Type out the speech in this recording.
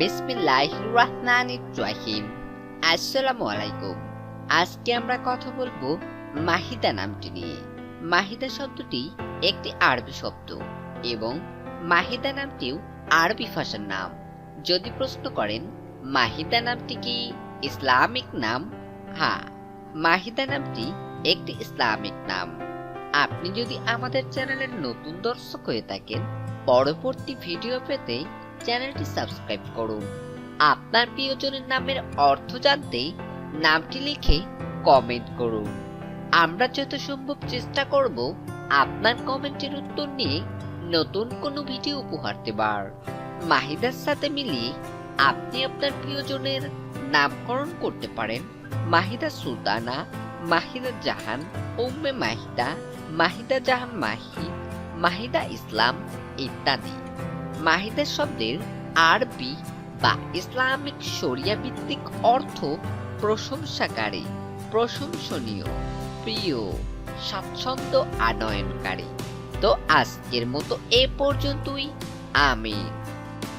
বিসমিল্লাহ রহমান রাহিম। আসসালামু আলাইকুম আজকে আমরা কথা বলব মাহিদা নামটি নিয়ে। মাহিদা শব্দটি একটি আরবি শব্দ এবং মাহিদা নামটিও আরবি ভাষার নাম। যদি প্রশ্ন করেন, মাহিদা নামটি কি ইসলামিক নাম? হ্যাঁ মাহিদা নামটি একটি ইসলামিক নাম। আপনি যদি আমাদের চ্যানেলের নতুন দর্শক হয়ে থাকেন, পরবর্তী ভিডিও পেতে চ্যানেলটি সাবস্ক্রাইব করুন। আপনার প্রিয়জনের নামের অর্থ জানতে নামটি লিখে কমেন্ট করুন। আমরা যত সম্ভব চেষ্টা করব আপনার কমেন্টের উত্তর নিয়ে নতুন কোনো ভিডিও উপহার দেবার। মাহিদার সাথে মিলিয়ে আপনি আপনার প্রিয়জনের নামকরণ করতে পারেন মাহিদা সুলতানা, মাহিদা জাহান, উম্মে মাহিদা মাহিদা জাহান মাহিদ মাহিদা ইসলাম ইত্যাদি। মাহিদা শব্দের আরবি বা ইসলামিক শরিয়া ভিত্তিক অর্থ প্রশংসাকারী, প্রশংসনীয়, প্রিয়, স্বাচ্ছন্দ্য আনয়নকারী। তো আজকের মতো এ পর্যন্তই। আমি